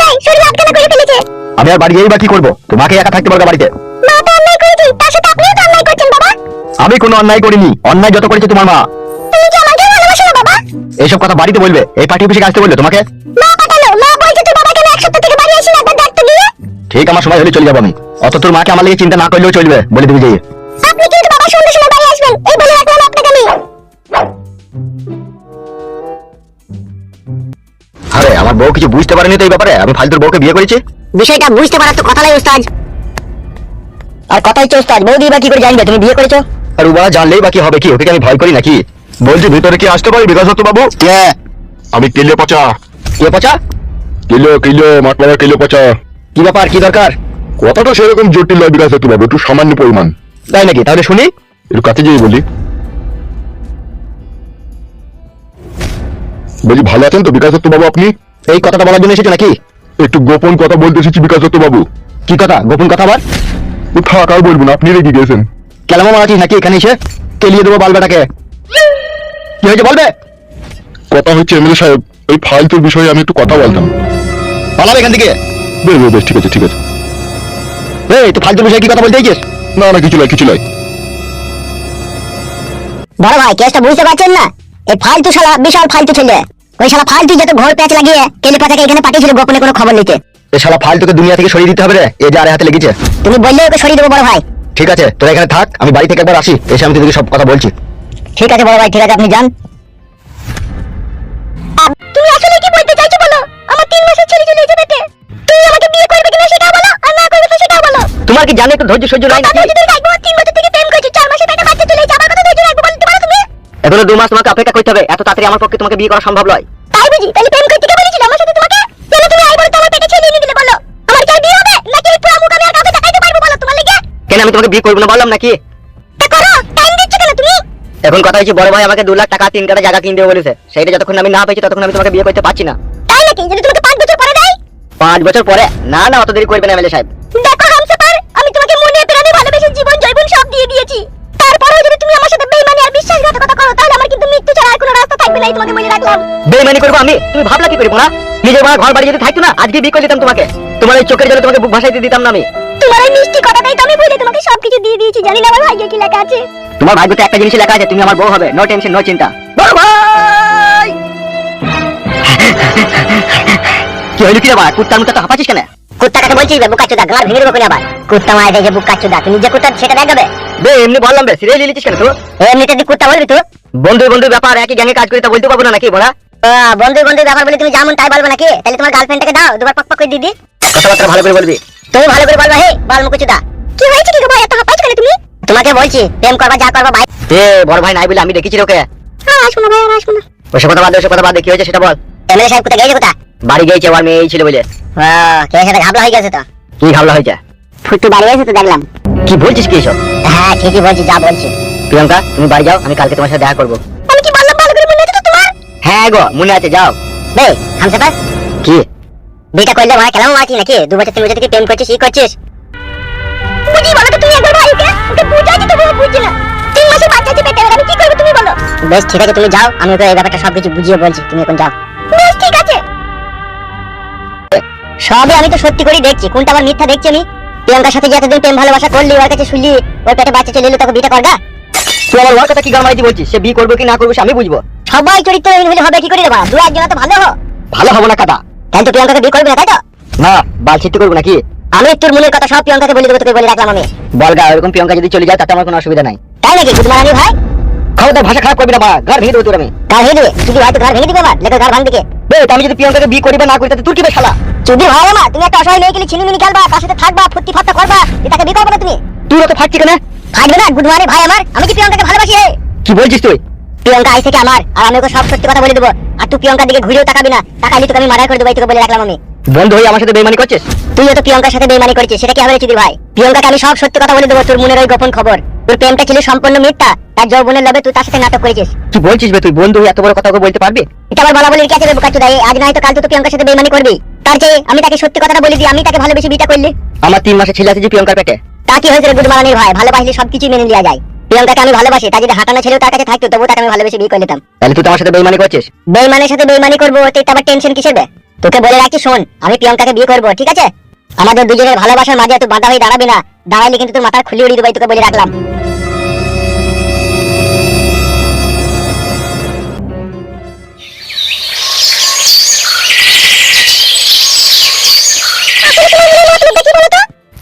তাই শরীর আটকানা করে ফেলেছে। আমি আর বাড়ি গিয়েই বা কি করব? তোমাকে একা থাকতে পারব বাড়িতে? মা তো অন্যায় করেছি তার সাথে আপনিও তো অন্যায় করছেন বাবা। আমি কোনো অন্যায় করিনি অন্যায় যত করেছে তোমার মা। তুমি কি আমাকে ভালোবাসো না বাবা? এইসব কথা বাড়িতে বলবে এই পার্টি অফিসে আসতে তোমাকে? মা পাঠালো মা বলছে তোর বাবা এক সপ্তাহ থেকে বাড়ি আসি না একবার ডাকতে দিয়ে ঠিক আমার সময় হলে চলে যাব আমি। অত তোর মাকে আমার লেগে চিন্তা না করলেও চলবে বলে দিবি যে। আপনি কিন্তু বাবা সন্ধ্যে সময় বাড়ি আসবেন এই বউ কিছু বুঝতে পারেনি তো এই ব্যাপারে? আমি ফালতুর বউকে বিয়ে করেছি? বিষয়টা বুঝতে পারার তো কথা নাই ওস্তাদ। আর কথা হচ্ছে ওস্তাদ বৌদি বা কি করে জানবে? তুমি বিয়ে করেছ? আর ও জানলেই বাকি হবে কি? ওকে কি আমি ভয় করি নাকি? বলছি ভিতরে কি আসতে পারি? বিকাশ দত্ত বাবু? কে? আমি কেলে পচা। কে পচা? কিলো কিলো মাটমারা কিলো পচা। কি ব্যাপার কি দরকার? কথাটা সেরকম জটিল নয় বিকাশ দত্ত বাবু একটু সামান্য পরিমাণ। তাই নাকি? তাহলে শুনি। একটু কাছে যেয়ে বলি। বলছি ভালো আছেন তো বিকাশ দত্ত বাবু আপনি? এই কথাটা বলার জন্য এসেছ নাকি? একটু গোপন কথা বলতে এসেছি বিকাশ দত্ত বাবু কি কথা? গোপন কথা আবার? ও থাক আর বলব না আপনি রেগে গেছেন। কেলামো মারাছিস নাকি এখানে এসে? কেলিয়ে দেবো বালবেটাকে। কি হয়েছে বলবে? কথা হচ্ছে এমএলএ সাহেব এই ফালতুর বিষয়ে আমি একটু কথা বলতাম। পালাবে এখান থেকে? বেশ বেশ, ঠিক আছে ঠিক আছে। এই তুই ফালতু বিষয়ে কি কথা বলতে গিয়েছিস না না কিছু নয় কিছু নয়। বড় ভাই কেসটা বুঝতে পারছেন না? এই ফালতু শালা বিশাল ফালতু ছেলে। ওই শালা ফালতু যত ঘর প্যাচ লাগিয়ে কেলে পাতাকে এখানে পাঠিয়েছিল গোপনে কোনো খবর নিতে। এ শালা ফালতুকে দুনিয়া থেকে সরিয়ে দিতে হবে রে এ যে আরে হাতে লেগেছে। তুমি বললে ওকে সরিয়ে দেবো বড় ভাই। ঠিক আছে তোরা এখানে থাক আমি বাড়ি থেকে একবার আসি এসে আমি তোদেরকে সব কথা বলছি। ঠিক আছে বড় ভাই ঠিক আছে আপনি যান। তুমি আসলে কি বলতে চাইছো বলো? আমার তিন মাসের ছেলে চলে যাবে তুমি আমাকে বিয়ে করবে কিনা সেটা বলো আর না করবে সেটা বলো। তোমার কি জানো একটু ধৈর্য সহ্য নাই নাকি? এখনও দু মাস তোমাকে অপেক্ষা করতে হবে। এত তাড়াতাড়ি আমার পক্ষে তোমাকে বিয়ে করা সম্ভব নয়। তাই বুঝি? তাহলে প্রেম করতে কে বলেছিল আমার সাথে তোমাকে? কেন তুমি আই বলে তোমার পেটে ছেলে এনে দিলে বলো। আমার কি বিয়ে হবে? নাকি এই পুরো মুখ আমি আর কাউকে দেখাইতে পারব বলো তোমার লেগে? কেন আমি তোমাকে বিয়ে করব না বললাম নাকি? তা করো। টাইম দিচ্ছ কেন তুমি? এখন কথা হচ্ছে বড় ভাই আমাকে দু লাখ টাকা তিন কাটা জায়গা কিনে দেবে বলেছে। সেইটা যতক্ষণ আমি না পেয়েছি ততক্ষণ আমি তোমাকে বিয়ে করতে পারছি না। তাই নাকি? যদি তোমাকে পাঁচ বছর পরে দেয়? পাঁচ বছর পরে? না না অত দেরি করবে না এমএলএ সাহেব। দেখো হামসাফার আমি তোমাকে মনে প্রাণে ভালোবেসে জীবন জৈবন সব দিয়ে দিয়েছি। তারপরেও যদি তুমি আমার সাথে বেইমানি আর বিশ্বাসঘাতকতা করো তাহলে আমার কিন্তু মৃত্যু ছাড়া আর কোনো রাস্তা থাকবে না তোমাকে বলে রাখলাম। বেইমানি করব আমি? তুমি ভাবলা কি করব না নিজের মা ঘর বাড়ি যদি থাকতো না আজকে বিয়ে করে দিতাম তোমাকে। তোমার এই চোখের জন্য তোমাকে বুক ভাসাইতে দিতাম না আমি। তোমার এই মিষ্টি কথাটাই তো আমি বলে তোমাকে সবকিছু দিয়ে দিয়েছি জানি না আমার ভাগ্যে কি লেখা আছে। তোমার ভাগ্যতে একটা জিনিস লেখা আছে তুমি আমার বউ হবে। নো টেনশন নো চিন্তা। বড় ভাই! কি হইল কি রে বাবা কুত্তার মতো হাঁপাচ্ছিস কেন? কুত্তা কাকে বলছিস বে বুকাচুদা? গাল ভেঙে দেবো আবার। কুত্তা মারা দেখে বুকাচুদা তুমি যে কুত্তা সেটা দেখাবে বে। এমনি বললাম বে কেন তো এমনিতে তুই কুত্তা বলবি তো? বন্ধু বন্ধু ব্যাপার একই গ্যাংয়ে কাজ করি তা বলতে পারব না নাকি বড়া বন্ধু বন্ধু ব্যাপার বলে তুমি যেমন তাই বলবে নাকি? তাহলে তোমার গার্লফ্রেন্ডটাকে দাও দুবার পক পক করে দিদি কথাবার্তা ভালো করে বলবি। তুমি ভালো করে বলবা হে বাল মুকুচুদা। কি হয়েছে কি গো এত হাঁপাচ্ছ কেন তুমি? তোমাকে বলছি প্রেম করবা যা করবা ভাই এ বড় ভাই নাই বলে আমি দেখেছি ওকে আর আসব না ভাই আর না ওসব কথা বাদ দে ওসব কথা বাদ দে কি হয়েছে সেটা বল। এমএলএ সাহেব কোথায় গেছে কোথা বাড়ি গিয়েছে আমার মেয়ে এই ছিল বলে। কে সাথে ঘাবলা হয়ে গেছে তো? কি ঘাবলা হয়েছে? ফুটু বাড়ি গেছে তো দেখলাম। কি বলছিস কি এসব? হ্যাঁ ঠিকই বলছি যা বলছি। প্রিয়াঙ্কা তুমি বাড়ি যাও আমি কালকে তোমার সাথে দেখা করব। আমি কি বললাম ভালো করে মনে আছে তো তোমার? হ্যাঁ গো মনে আছে যাও। বে হামসাফার কি? বিটা করলে ভাই কেলাম মারছি নাকি? দু বছর তিন বছর থেকে প্রেম করছিস কি করছিস? বুঝি বলো তো তুমি একবার ভাইকে ওকে বুঝাচ্ছি তো বুঝছি না তিন মাসের বাচ্চা আছে পেটে আমি কি করব তুমি বলো? বেশ ঠিক আছে তুমি যাও আমি ওকে এই ব্যাপারটা সবকিছু বুঝিয়ে বলছি তুমি এখন যাও। সবই আমি তো সত্যি করেই দেখছি। কোনটা আবার মিথ্যা দেখছি আমি? প্রিয়াঙ্কার সাথে যে এতদিন প্রেম ভালোবাসা করলি ওর কাছে শুনলি ওর পেটে বাচ্চা চলে এলো তোকে বিটা করগা? তুই আমার ওর কথা কি গামাইতি বলছিস? সে বিয়ে করবে কি না করবে সে আমি বুঝব। সবাই চরিত্রহীন হলে হবে কি করে দেবা? দু একজন তো ভালো হো ভালো হব না কাদা। কেন তো প্রিয়াঙ্কাকে বিয়ে করবি না তাই তো? না বাল ছিট্টি করব নাকি? আমি তোর মনের কথা সব প্রিয়াঙ্কাকে বলে দেবো তোকে বলে রাখলাম আমি। বলগা এরকম প্রিয়াঙ্কা যদি চলে যায় তাতে আমার কোনো অসুবিধা নাই। তাই নাকি গুদমারানি ভাই? খবরদার ভাষা খারাপ করবি না বা ঘর ভেঙে দেবো তোর আমি। কার ভেঙে দিবে? চুদি ভাই তো ঘর ভেঙে দিবে আমার লেখা ঘর ভাঙবে কে? বে তা আমি যদি প্রিয়াঙ্কাকে বিয়ে করি বা না করি তাতে তোর কি চুদি ভাই আমার তুমি একটা অসহায় ছিনিমিনি খেলবা তার সাথে থাকবা ফুর্তি ফাত্তা করবা এ তাকে বিয়ে করবে না তুমি? তুই তো ফাটছি কেন? থাকবে না গুদমারে ভাই আমার আমি কি প্রিয়াঙ্কাকে ভালোবাসি হে? কি বলছিস তুই? প্রিয়াঙ্কা আই থেকে আমার আর আমি ওকে সব সত্যি কথা বলে দেবো। আর তুই প্রিয়াঙ্কার দিকে ঘুরেও তাকাবি না তাকালি তোকে আমি মার্ডার করে দেবো তোকে বলে রাখলাম আমি। বন্ধু হয়ে আমার সাথে বেইমানি করছিস? তুই তো প্রিয়াঙ্কার সাথে বেইমানি করেছিস সেটা কি হবে চুদি ভাই? প্রিয়াঙ্কাকে আমি সব সত্যি কথা বলে দেবো তোর মনের ওই গোপন খবর। তোর প্রেমটা ছিল সম্পূর্ণ মিথ্যা। তার যৌবনের লবে তুই তার সাথে নাটক করেছিস। কি বলছিস বে তুই? বন্ধু এত বড় কথা ওকে বলতে পারবি? এটা আবার বলা বলি কি আছে বুকাচ্চু দাই? আজ নাই তো কাল তো তুই প্রিয়াঙ্কার সাথে বেইমানি করবি। তার চেয়ে আমি তাকে সত্যি কথাটা বলে দিই আমি তাকে ভালোবেসে বিটা করলি। আমার তিন মাসে ছেলে আছে যে প্রিয়াঙ্কার পেটে। তা কি হয়েছে রে গুড মারানির ভাই ভালোবাসলে সবকিছু মেনে নেওয়া যায়। প্রিয়াঙ্কাকে আমি ভালোবাসি তা যদি হাঁটানো ছেলেও তার কাছে থাকতো তবু তাকে আমি ভালোবেসে বিয়ে করে নিতাম। তাহলে তুই তো আমার সাথে বেইমানি করছিস? বেইমানের সাথে বেইমানি করব তো এটা আবার টেনশন কিসের বে? তোকে বলে রাখছি শোন আমি প্রিয়ঙ্কাকে বিয়ে করব ঠিক আছে? আমাদের দুজনের ভালোবাসার মাঝে তুই বাধা হয়ে দাঁড়াবি না। দাঁড়াইলে কিন্তু তোর মাথার খুলি উড়িয়ে দেবো তোকে বলে রাখলাম।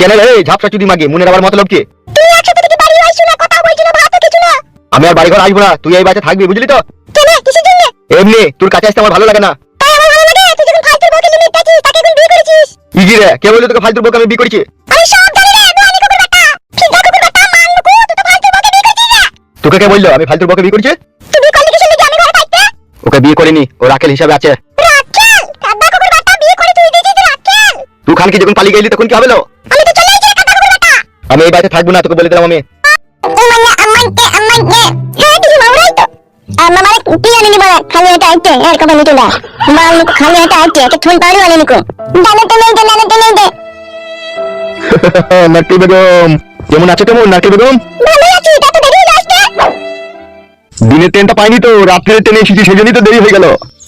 কেন রে? ঝাপসা চুদি মাগে মনের আবার মতলব কি? তুমি একসাথে থেকে বাড়ি আইছো না কথা বলছো না ভাত কিছু না। আমি আর বাড়ি ঘর আসব না তুই এই বাড়িতে থাকবি বুঝলি তো? কেন? কিসের জন্য? এমনি তোর কাছে আসতে আমার ভালো লাগে না। বকে তাকে এখন বিয়ে করেছিস? কে বলল তোকে ফালতু বউকে আমি বিয়ে করেছি? আমি সব জানি রে তুই আমি কুকুর বাটা। ফিঙ্গা কুকুর বাটা মান মুকু তুই তো ফালতু বকে বিয়ে করেছিস তোকে কে বলল আমি ফালতু বউকে বিয়ে করেছি? তুই বিয়ে করলি কিসের লিগে আমি ঘরে থাকতে? ওকে বিয়ে করিনি ও রাখেল হিসাবে আছে। কাদা কুকুর বাটা বিয়ে করে তুই দিয়েছিস তুই খান কি যখন পালিয়ে গেলি তখন কি হবে লো? আমি তো চলে কাদা কুকুর বাটা। আমি এই বাড়িতে থাকব না তোকে বলে দিলাম আমি। মানে তুই আনি নি বড় খালি এটা আইতে এর কবে নিতে দা মাল মুকু খালি এটা আইতে একটা থুন পাড়ি আনি নিকো দানে তো নেই দে দানে তো নেই দে নাটকি বেগম কেমন আছে কেমন নাটকি বেগম? ভালো আছি তা তো দেরি আসতে দিনের ট্রেনটা পাইনি তো রাত্রের ট্রেনে এসেছি সেই জন্যই তো দেরি হয়ে গেল।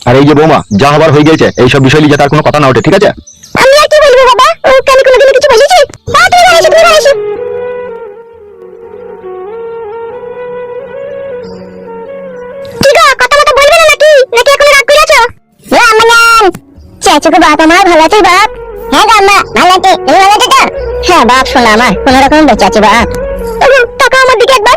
আর এই যে বৌমা যা হবার হয়ে গেছে এইসব বিষয় নিয়ে তার কোনো কথা না ওঠে ঠিক আছে? আমি আর কি বলব বাবা? ও কানে কোনোদিন কিছু বলেছি বা তুমি এসো তুমি এসো চাচুকে বাপ আমার? ভালো আছে বাপ? হ্যাঁ গো আম্মা, ভালো আছে। তুমি ভালো আছো তো? হ্যাঁ বাপ, শোনা আমার, কোন রকম বেঁচে আছে বাপ। টাকা আমার দিকে একবার।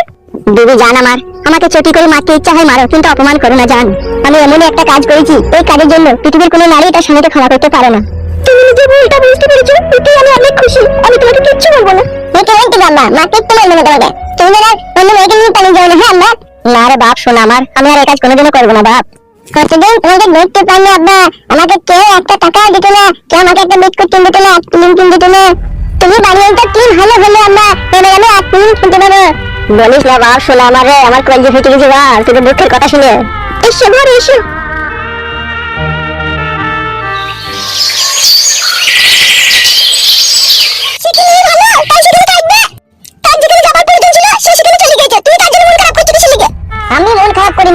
দিদি, জান আমার, আমাকে চটি করে মারতে ইচ্ছা হয়, মারো, কিন্তু অপমান করো না, জান। আমি এমন একটা কাজ করেছি, এই কাজের জন্য পৃথিবীর কোনো নারী তার স্বামীকে ক্ষমা করতে পারে না। তুমি নিজে ভুলটা বুঝতে পেরেছ এতে আমি অনেক খুশি। আমি তোমাকে কিচ্ছু বলব না। মেয়েকে বলতে আম্মা? মাকে একটু মারবে না তোমাকে? তুমি যেন অন্য মেয়েকে নিয়ে পালিয়ে যাও না হ্যাঁ আম্মা? না রে বাপ, শোনা আমার, আমি আর এই কাজ কোনোদিনও করব না, বাপ। কতদিন তোমাকে দেখতে পাইনি আব্বা, আমাকে কেউ একটা টাকা দিত না। কেউ আমাকে একটা বিস্কুট কিনে দিত না ক্লিন কিনে দিত না। তুমি বাড়ি তো ক্লিন ভালো হলো আব্বা, এবার আমি আর ক্লিন কিনতে পারব বলিস না বাপ শোনা আমার রে, আমার কলেজে ফেটে গেছে বাপ, তোকে দুঃখের কথা শুনে। এসো ঘরে, এসো।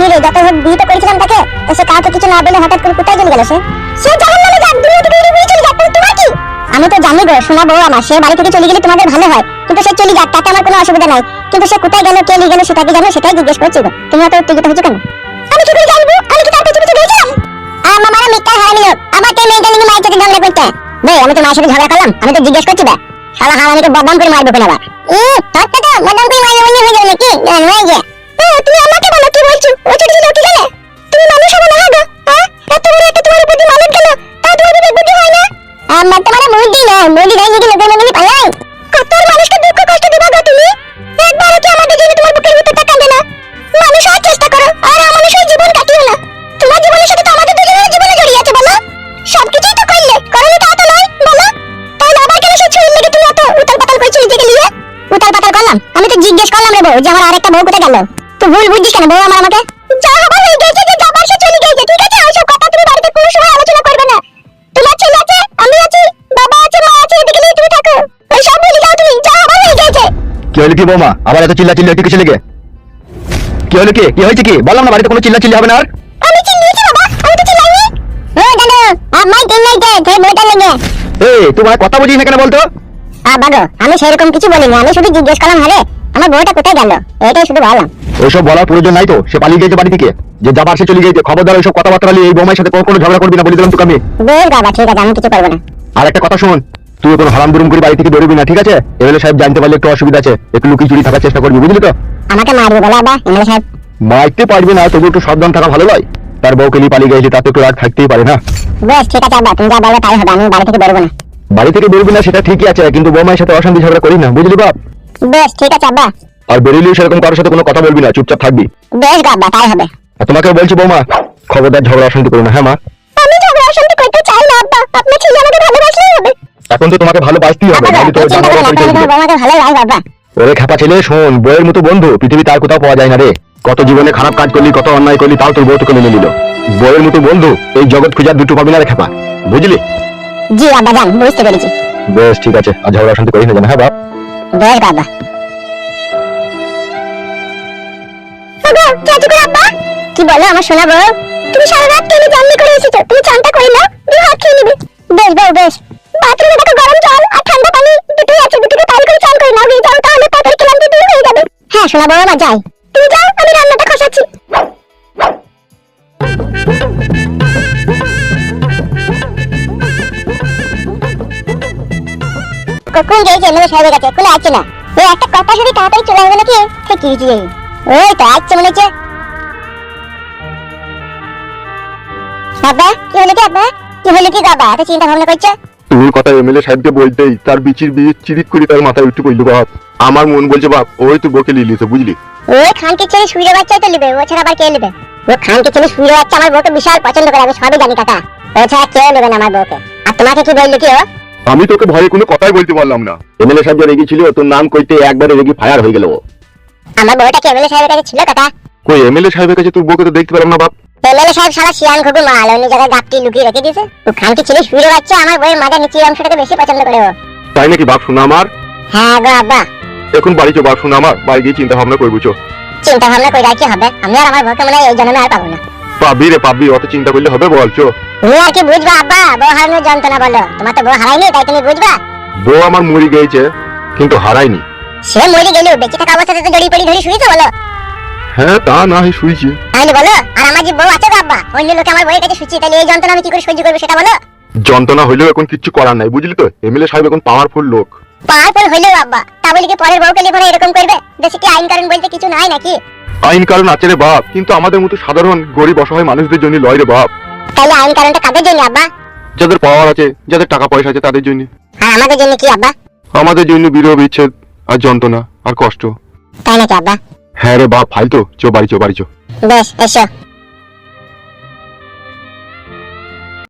খারাপ করিনি হোক বিয়ে করেছিলাম তাকে, তো সে কাউকে কিছু না বলে হঠাৎ করে কোথায় চলে গেল সে? সে জাহান নামে যাক দুনিয়া থেকে উড়ে চলে যাক তোমার কি? আমি তো জানি গো, শোনা বউ আমার, সে বাড়ি থেকে চলে গেলে তোমাদের ভালো হয়। কিন্তু সে চলে যাক, তাতে আমার কোনো অসুবিধা নাই। কিন্তু সে কোথায় গেল, কে নিয়ে গেল সেটা কি জানো, সেটাই জিজ্ঞেস করছি গো। তুমি অত উত্তেজিত হচ্ছ কেন? আমি কি করে জানব? আমি কি তার পেছনে পেছনে গেছিলাম আমার মারা মিথ্যা হারামি লোক আবার কে মেয়েটা নিয়ে মায়ের সাথে ঝগড়া করতে। বে, আমি তো মায়ের সাথে ঝগড়া করলাম। আমি তো জিজ্ঞেস করছি, বে, শালা হারামিকে বদনাম করে মারবে কেন আবার? ই তোর তো বদনাম করে মারবে মনে হয়ে যাবে নাকি? জান বুদ্ধি নাই যদি লোকের মনে পালাই কত মানুষকে দুঃখ, কষ্ট দিবা গো তুমি? একবারও কি আমাদের জন্য তোমার বুকের ভিতরটা কাঁদে না? মানুষ হওয়ার চেষ্টা করো, আর অমানুষ হয়ে জীবন কাটিও না। তোমার জীবনের সাথে তো আমাদের দুজনের জীবনে জড়িয়ে আছে বলো সবকিছুই তো করলে করলে তো এত নয় বলো তাহলে আবার কেন সেই ছুরির লেগে তুমি এত উতাল পাতাল করছ নিজেকে নিয়ে উতাল পাতাল করলাম? আমি তো জিজ্ঞেস করলাম রে বউ যে আমার আরেকটা বউ কোথায় গেল? তো ভুল বুঝছিস কেন বউ আমার আমাকে? কি হলো কি বৌমা? আবার এত চিল্লা চিল্লি কিছু লেগে? কি হলো কি? কি হয়েছে কি? বললাম না বাড়িতে কোনো চিল্লা চিল্লি হবে না আর? আমি চিল্লিয়েছি বাবা। আমি তো চিল্লাইনি। ও দাদু আমায় চিল্লাইতে সেই বইটা লেগে এই তোমার কথা বুঝিস না কেন বলতো? বাগো আমি সেরকম কিছু বলিনি। আমি শুধু জিজ্ঞেস করলাম আরে আমার বউটা কোথায় গেল? এটাই শুধু বললাম। ওইসব বলার প্রয়োজন নাই তো। সে পালিয়ে গেছে বাড়ি থেকে। যে যাবার সে চলে গেছে খবরদার ওইসব কথাবার্তা এই বৌমার সাথে কোনো ঝগড়া করবি না বলে দিলাম তোকে আমি। বেশ বাবা ঠিক আছে আমি কিছু করব না। আর একটা কথা শোন। তুই কোনো হারাম দুরুম করে বাড়ি থেকে বেরোবি না ঠিক আছে? এমএলএ সাহেব জানতে পারলে একটু অসুবিধা আছে একটু লুকিয়ে চুরি থাকার চেষ্টা করবি বুঝলি তো? আমাকে মারবে বলে বাবা এমএলএ সাহেব। মারতে পারবি না তবু একটু সাবধান থাকা ভালো নয়। তার বউকে নিয়ে পালিয়ে গেছে তাতে একটু রাগ থাকতেই পারে না। বেশ ঠিক আছে আব্বা তুমি যা বলবে তাই হবে আমি বাড়ি থেকে বেরোবো না। বাড়ি থেকে বেরোবি না সেটা ঠিকই আছে কিন্তু বৌমায়ের সাথে অশান্তি ঝগড়া করি না বুঝলি বাপ বেশ ঠিক আছে আব্বা আর বেরোলেও সেরকম কারোর সাথে কোনো কথা বলবি না চুপচাপ থাকবি। বেশ গো আব্বা তাই হবে। আর তোমাকে বলছি বৌমা খবরদার ঝগড়া অশান্তি করো না হ্যাঁ মা? আমি ঝগড়া অশান্তি করতে চাই না আব্বা। আপনার ছেলে আমাকে ভালোবাসলেই হবে। এখন তো তোমাকে ভালোবাসতেই হবে নাহলে তোর জানা চিন্তা পরিচয় করে দিবে। আমাকে ভালো লাগে বাবা। ওরে খেপা ছেলে শোন বইয়ের মতো বন্ধু পৃথিবী তার কোথাও পাওয়া যায় না রে। কত জীবনে খারাপ কাজ করলি কত অন্যায় করলি তাও তোর বউ তোকে মেনে নিল। বইয়ের মতো বন্ধু এই জগৎ খুঁজার দুটো পাবি না রে খেপা বুঝলি? জি আব্বা জান বুঝতে পেরেছি। বেশ ঠিক আছে আর ঝগড়া অশান্তি করিস না যেন হ্যাঁ বাপ? বেশ বাবা। করে কি বলো আমার শোনা বউ? তুমি সারা রাত টেনে জার্নি করে এসেছ? তুমি চানটা করে নাও দিয়ে হাত খেয়ে নিবি। বেশ বউ বেশ। বাথরুমে দেখো গরম জল আর ঠান্ডা পানি, দুটোই আছে দুটোকে পাইল করে চান করে নাও যাও, তাহলে তাড়াতাড়ি ক্লান্তি দূর হয়ে যাবে। হ্যাঁ শোনা বউ আমার যাই তুমি যাও, আমি রান্নাটা খসাচ্ছি। কখন গেছে এমএলএ সাহেবের কাছে কোনো আসছে না? ওই একটা কথা শুনে তাড়াতাড়ি চলে আসবে নাকি? সে কি হয়েছে ওই তো, আসছে মনে হচ্ছে। বাবা কি হলো কি আব্বা? কি হলো কি বাবা এত চিন্তা ভাবনা করছ? তোর কথা এমএলএ সাহেবকে বলতেই তার বিচির বিয়ে চিরিক করে তার মাথায় উঠতে পড়ল বাপ আমার মন বলছে বাপ ওই তো বকে লিলিছে বুঝলি? ওই খানকে ছেলে সুইরে বাচ্চাই তো নেবে ও ছাড়া আবার কে নেবে? ও খানকে ছেলে সুইরে বাচ্চা আমার বউকে বিশাল পছন্দ করে আমি সবই জানি কাকা। ও ছাড়া কেউ নেবে না আমার বউকে? আর তোমাকে কি বলল কি ও? আমি তোকে ভয়ে কোনো কথাই বলতে পারলাম না। এমএলএ সাহেব যে রেগেছিল তোর নাম কইতে একবারে রেগে ফায়ার হয়ে গেল ও। আমার বউটা কি এমএলএ সাহেবের কাছে ছিল কাকা? কই এমএলএ সাহেবের কাছে তোর বউকে তো দেখতে পেলাম না বাপ। এমএলএ সাহেব সারা শিয়ান ঘুঘু মাল অন্য জায়গায় গাপটি লুকিয়ে রেখে দিয়েছে। ও খানকে ছেলে সুইরে বাচ্চা আমার বউয়ের মাথার নিচের অংশটাকে বেশি পছন্দ করে ও। তাই নাকি বাপ শোনা আমার? হ্যাঁ গো আব্বা। এখন বাড়ি চো বাপ শোনা আমার বাড়ি গিয়ে চিন্তা ভাবনা করব চো। চিন্তা ভাবনা করে কি হবে? আমি আর আমার বউকে মনে এই জন্মে আর পাবো না। পাবি রে পাবি অত চিন্তা করলে হবে বলছো তুমি আর কি বুঝবা আব্বা বউ হারানোর যন্ত্রণা বলো। তোমার তো বউ হারাইনি তাই তুমি বুঝবা? বউ আমার মরে গিয়েছে কিন্তু হারায়নি। সে মরে গেলেও বেঁচে থাকা অবস্থাতে তো জড়িয়ে পড়ি ধরে শুয়েছো বলো। হ্যাঁ তা না হয় তাহলে বলো আর আমার যে বউ আছে গো আব্বা অন্য লোকে আমার বউয়ের কাছে শুচ্ছি তাহলে এই যন্ত্রণা আমি কি করে সহ্য করব সেটা বলো? যন্ত্রণা হইলেও এখন কিচ্ছু করার নাই বুঝলি তো? এমএলএ সাহেব এখন পাওয়ারফুল লোক। পাওয়ারফুল হইলেও আব্বা তা বলে কি পরের বউকে লিখে এরকম করবে? দেশে কি আইন কারণ বলতে কিছু নাই নাকি? আইন কারণ আছে রে বাপ কিন্তু আমাদের মতো সাধারণ গরিব অসহায় মানুষদের জন্য লয় রে বাপ। তাহলে আইন কারণটা কাদের জন্য আব্বা? যাদের পাওয়ার আছে যাদের টাকা পয়সা আছে তাদের জন্য আর আমাদের জন্য কি আব্বা? আমাদের জন্য বিরহ বিচ্ছেদ আর যন্ত্রণা আর কষ্ট। তাই নাকি আব্বা? হ্যাঁ রে বাপ ফালতু। চো বাড়ি চো বাড়ি চো। বেশ এসো